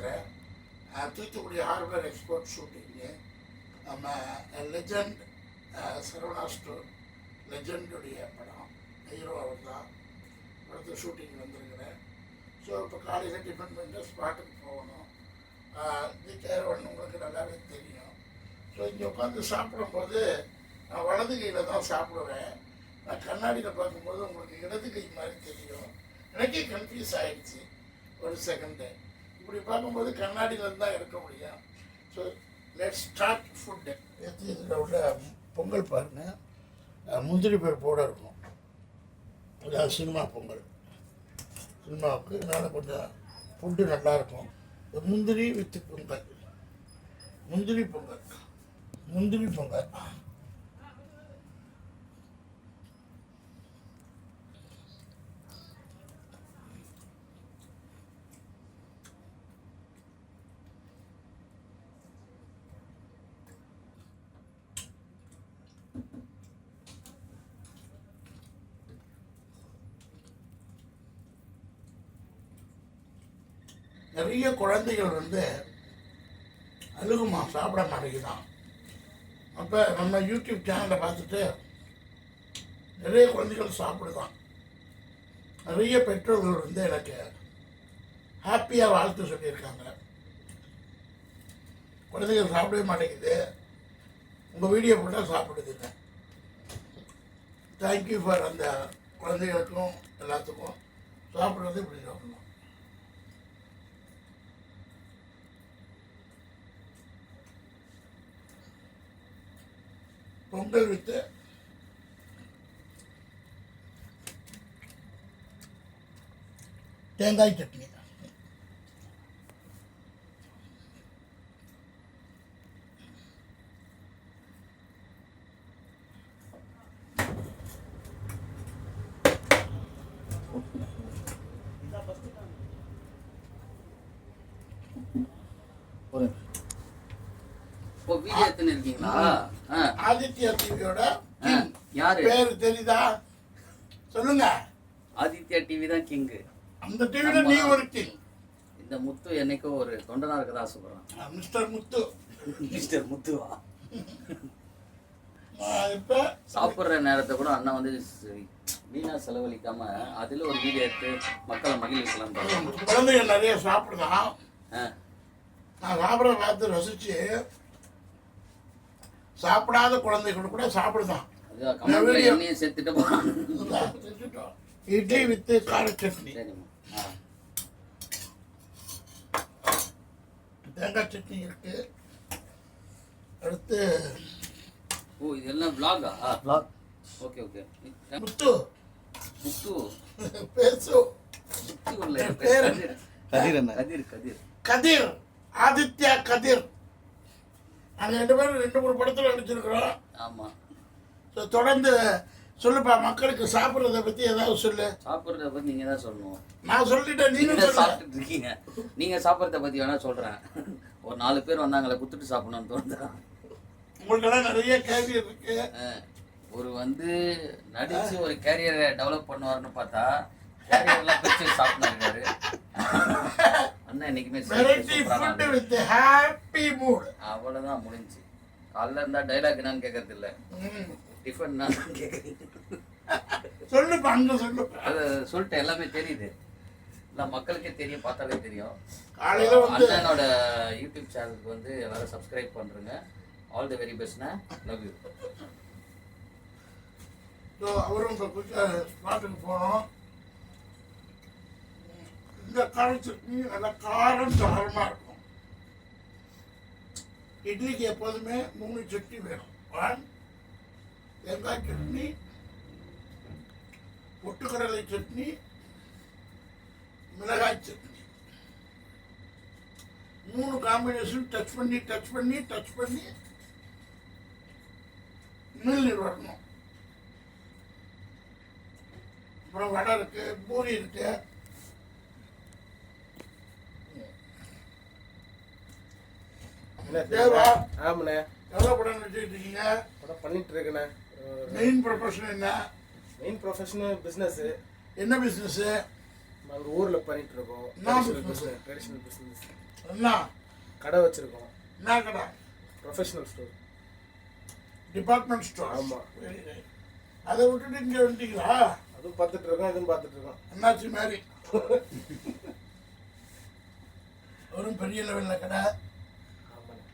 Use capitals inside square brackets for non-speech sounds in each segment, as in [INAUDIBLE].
பேசுகிறேன் Thoothukudi harbour export ஷூட்டிங்கு நம்ம லெஜண்ட் சரவணா ஸ்டோர் லெஜண்டுடைய படம் ஹீரோ அவர் தான். படத்து ஷூட்டிங் வந்திருக்கிறேன். ஸோ இப்போ காலையில் டிஃபன் பண்ணிட்டு ஸ்பாட்டுக்கு போகணும். இந்த கேரவன் உங்களுக்கு நல்லாவே தெரியும். ஸோ இங்கே உட்காந்து சாப்பிடும்போது நான் வலது கையில் தான் சாப்பிடுவேன். நான் கண்ணாடியில் பார்க்கும்போது உங்களுக்கு இடது கை மாதிரி தெரியும். எனக்கே கன்ஃபியூஸ் ஆகிடுச்சு ஒரு செகண்டு இப்படி பார்க்கும்போது கண்ணாடியில் இருந்தால் எடுக்க முடியும் ஸோ லெட் ஸ்டார்ட் ஃபுட்டு இதில் உள்ள பொங்கல் பாருங்கள் முந்திரி பருப்போடு இருக்கும். அதாவது சினிமா பொங்கல். சினிமாவுக்கு இதனால் கொஞ்சம் ஃபுட்டு நல்லாயிருக்கும் முந்திரி வித்து பொங்கல். முந்திரி பொங்கல். முந்திரி பொங்கல். நிறைய குழந்தைகள் வந்து அழுகுமா சாப்பிட மாட்டேங்குதான் அப்போ நம்ம யூடியூப் சேனலை பார்த்துட்டு நிறைய குழந்தைகள் சாப்பிடுதான் நிறைய பெற்றோர்கள் வந்து எனக்கு ஹாப்பியாக வாழ்த்து சொல்லியிருக்காங்க. குழந்தைகள் சாப்பிடவே மாட்டேங்குது. உங்கள் வீடியோ போட்டால் சாப்பிடுதுங்க தேங்க்யூ ஃபார் அந்த குழந்தைகளுக்கும் எல்லாத்துக்கும். சாப்பிட்றது இப்படி சாப்பிடணும். பொங்கல் வித்து தேங்காய் சட்னி. இப்போ வீடியோ எடுத்துன்னு இருக்கீங்களா? ஆதித்யா டிவியோட யாரு? பேர் தெரியுதா? சொல்லுங்க. ஆதித்யா டிவி தான் கிங்கு அந்த டிவியில நீ ஒரு கிங். இந்த முத்து என்னைக்கோ ஒரு தொண்டனா இருக்கதா சொல்றான். மிஸ்டர் முத்து. மிஸ்டர் முத்துவா? சாப்பிட்ற நேரத்தை கூட அண்ணா வந்து வீணா செலவழிக்காம அதுல ஒரு வீடியோ எடுத்து மக்களை மகிழ்விக்கலாம் குழந்தைகள் நிறைய சாப்பிடுதான். நான் சாப்பிட பார்த்து ரசிச்சு சாப்பிடாத குழந்தைகள் கூட சாப்பிடுதான். இட்லி வித்து கார சட்னி. தேங்காய் சட்னி இருக்கு. அடுத்து ஓ இதெல்லாம் vlog-ஆ? vlog. Okay okay. Muthu. Muthu. பேசு. முத்து இல்ல? கதிர் கதிர். கதிர். ஆதித்யா கதிர். நாங்கள் ரெண்டு பேரும் ரெண்டு மூணு படத்தில் நடிச்சிருக்கிறோம் ஆமா. ஸோ தொடர்ந்து சொல்லுப்பா மக்களுக்கு சாப்பிட்றத பற்றி ஏதாவது சொல்லு. சாப்பிட்றத பத்தி நீங்க தான் சொல்லணும். நான் சொல்லிட்டேன் நீங்க நீங்களும் சொல்லு சாப்பிட்டுட்டு இருக்கீங்க. நீங்க சாப்பிட்றத பத்தி வேணா சொல்றேன். ஒரு நாலு பேர் வந்தாங்களே குத்துட்டு சாப்பிடணும்னு தோணுதா? உங்களுக்கெல்லாம் நிறைய கேள்வி இருக்கு. ஒரு வந்து நடிச்சு ஒரு கேரியரை டெவலப் பண்ணுவாருன்னு பார்த்தா கேரியர்லாம் பிரிச்சு சாப்பிட்டாரு அண்ணா என்னைக்குமே ஹாப்பி மூட் அவ்வளவுதான் முடிஞ்சு காலைல இருந்தா டைலாக் என்னன்னு கேட்கறது இல்ல. டிஃபன் நான் அது சொல்லிட்டு எல்லாமே தெரியுது. இல்லை மக்களுக்கே தெரியும் பார்த்தாலே தெரியும். அண்ணனோட யூடியூப் சேனலுக்கு வந்து எல்லாரும் சப்ஸ்கிரைப் பண்ணுறேங்க ஆல் தி வெரி பெஸ்ட்ண்ணா லவ் யூ அவரும் இப்போ போனோம். இந்த கார சட்னி நல்லா காரம் சாரமாக இருக்கும். இட்லிக்கு எப்போதுமே மூணு சட்னி வேணும். ஒன் தேங்காய் சட்னி பொட்டுக்கடலை சட்னி மிளகாய் சட்னி. மூணு காம்பினேஷன் டச் பண்ணி டச் பண்ணி டச் பண்ணி மில் வரணும் அப்புறம் வடை இருக்கு பூரி இருக்கு. என்ன தேவா ஆமாண்ணே. எவ்வளோ படம் நடிச்சுட்டு இருக்கீங்க? படம் பண்ணிட்டு இருக்கேண்ணே. மெயின் ப்ரொஃபஷன் என்ன? மெயின் ப்ரொஃபஷனல் பிஸ்னஸ் என்ன பிஸ்னஸ் நாங்கள் ஊரில் பண்ணிட்டு இருக்கோம். ட்ரெடிஷ்னல்? பிஸ்னஸ் என்ன? கடை வச்சிருக்கோம். என்ன கடை? ப்ரொஃபஷனல் ஸ்டோர் டிபார்ட்மெண்ட் ஸ்டோர் ஆமா. வெரி ரைட் அதை விட்டுட்டு இங்கே வந்துட்டீங்களா? அதுவும் பார்த்துட்டு இருக்கோம் இதுவும் பார்த்துட்டு இருக்கோம். அண்ணாச்சி மாதிரி? ஒரு பெரிய லெவலில் கடை ஆமாண்ணே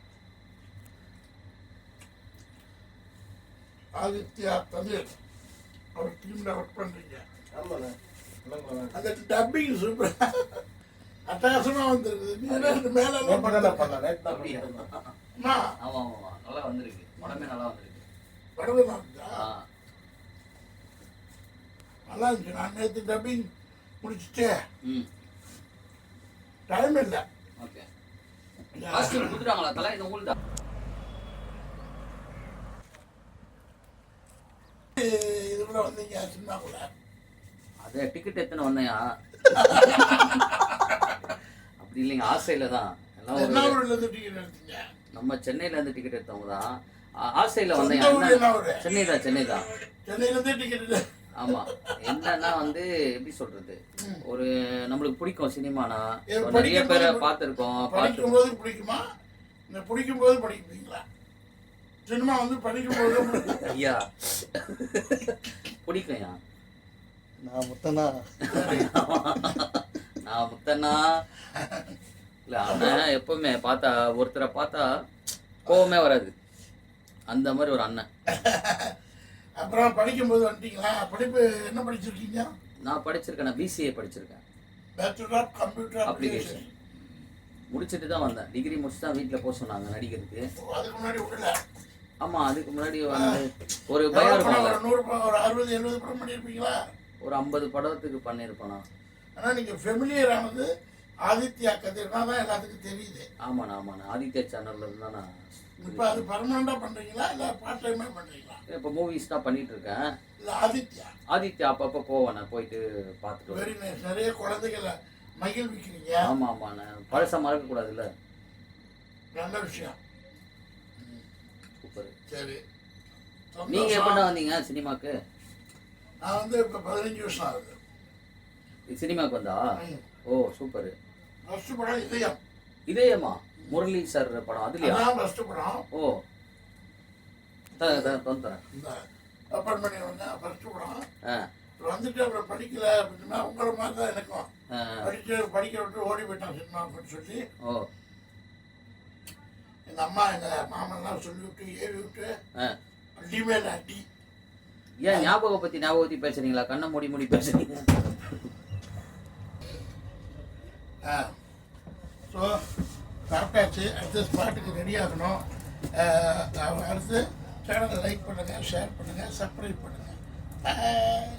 ஆதித்யா தமிழ். அவர் டீமில் ஒர்க் பண்ணுறீங்க என்னங்களா அந்த டப்பிங் சூப்பர் அட்டகாசமாக வந்திருக்குது. நீ என்ன மேலே நேற்று தான் பண்ணலாம் நேற்று தான் அப்படியா? பண்ணிட்டு அம்மா. ஆமா ஆமா நல்லா வந்திருக்கு. படமே நல்லா வந்திருக்கு. படவே தான் ஆ. நல்லா இருந்துச்சு. நான் நேற்று டப்பிங் முடிச்சுட்டு. டைம் இல்லை. ஓகே. கொடுத்துட்டாங்களா? தலை இந்த உங்களுக்கு கூட அதே டிக்கெட் எத்தனை வந்தேயா? அப்படி இல்லைங்க ஆசையில தான். நம்ம சென்னையில இருந்து டிக்கெட் எடுத்தவங்க தான். ஆசையில வந்தேன்? சென்னை தான் சென்னை தான். ஆமா. என்னன்னா வந்து எப்படி சொல்றது? ஒரு நம்மளுக்கு பிடிக்கும் சினிமானா. நிறைய பேரை பார்த்துருக்கோம் படிக்கும் போது பிடிக்குமா? பிடிக்கும் போது படிப்பீங்களா? சினிமா வந்து படிக்கும் போது. ஐயா. பிடிக்கும்யா நான் மொத்தம்தான் [LAUGHS] நான் முத்தண்ணா. இல்ல அண்ணன் எப்பவுமே பார்த்தா ஒருத்தரை பார்த்தா கோவமே வராது. அந்த மாதிரி ஒரு அண்ணன். அப்புறம் படிக்கும் போது வந்துட்டீங்களா? படிப்பு என்ன படிச்சிருக்கீங்க? நான் படிச்சிருக்கேன் நான் பிசிஏ படிச்சிருக்கேன். Bachelor of computer Application. Application முடிச்சுட்டு தான் வந்தேன். டிகிரி முடிச்சு தான் வீட்டில் போக சொன்னாங்க நடிக்கிறதுக்கு அதுக்கு முன்னாடி விடல. ஆமா அதுக்கு முன்னாடி வந்து ஒரு பயம் இருக்கும்ல. ஒரு நூறு ஒரு அறுபது எழுபது படம் பண்ணியிருப்பீங்களா ஒரு ஐம்பது படத்துக்கு பண்ணியிருப்பேனா ஆனால் நீங்கள் ஃபெமிலியர் ஆனது ஆதித்யா கதிர்னா தான் எல்லாத்துக்கும் தெரியுது. ஆமாண்ணா ஆமாண்ணா. ஆதித்யா சேனல்ல இருந்து நான் இப்போ அது பர்மனெண்ட்டாக பண்ணுறீங்களா இல்லை பார்ட் டைமாக பண்ணுறீங்களா இப்போ மூவிஸ் தான் பண்ணிட்டு இருக்கேன் இல்லை ஆதித்யா. ஆதித்யா அப்பப்போ போவேன் நான் போயிட்டு பார்த்துட்டு வெரி நைஸ் நிறைய குழந்தைகளை மகிழ்விக்கிறீங்க. ஆமா ஆமாண்ணா. பழச மறக்க கூடாதுல்ல நல்ல விஷயம். சரி. நீங்க. எப்படா வந்தீங்க சினிமாக்கு? நான் வந்து இப்போ பதினஞ்சு வருஷம் ஆகுது. சினிமாக்கு வந்தா. ஓ சூப்பர். ஃபஸ்ட்டு படம் இதயம். இதேமா முரளி சார் படம் அதுலயா? ஃபஸ்ட்டு படம். ஓ. இந்த ஓப்பன் பண்ணி வந்தேன் ஃபஸ்ட்டு படம். வந்துட்டு அப்புறம் படிக்கல அப்படின்னா உங்களை மாதிரி தான் எனக்கும். படிச்சு படிக்க விட்டு ஓடி போயிட்டான் சினிமா அப்படின்னு சொல்லி. ஓ. எங்கள் அம்மா எங்கள் மாமன்லாம் சொல்லி விட்டு ஏவி விட்டு ஆ. அடிமேல அடி. ஏன் ஞாபகம் பத்தி ஞாபகம் பத்தி பேசுறீங்களா? கண்ணை மூடி மூடி பேசுறீங்க. ஆ. ஸோ சாப்பிட்டாச்சு அடுத்த ஸ்பாட்டுக்கு ரெடி ஆகணும். அடுத்து சேனலை லைக் பண்ணுங்கள் ஷேர் பண்ணுங்கள் சப்ஸ்கிரைப் பண்ணுங்கள்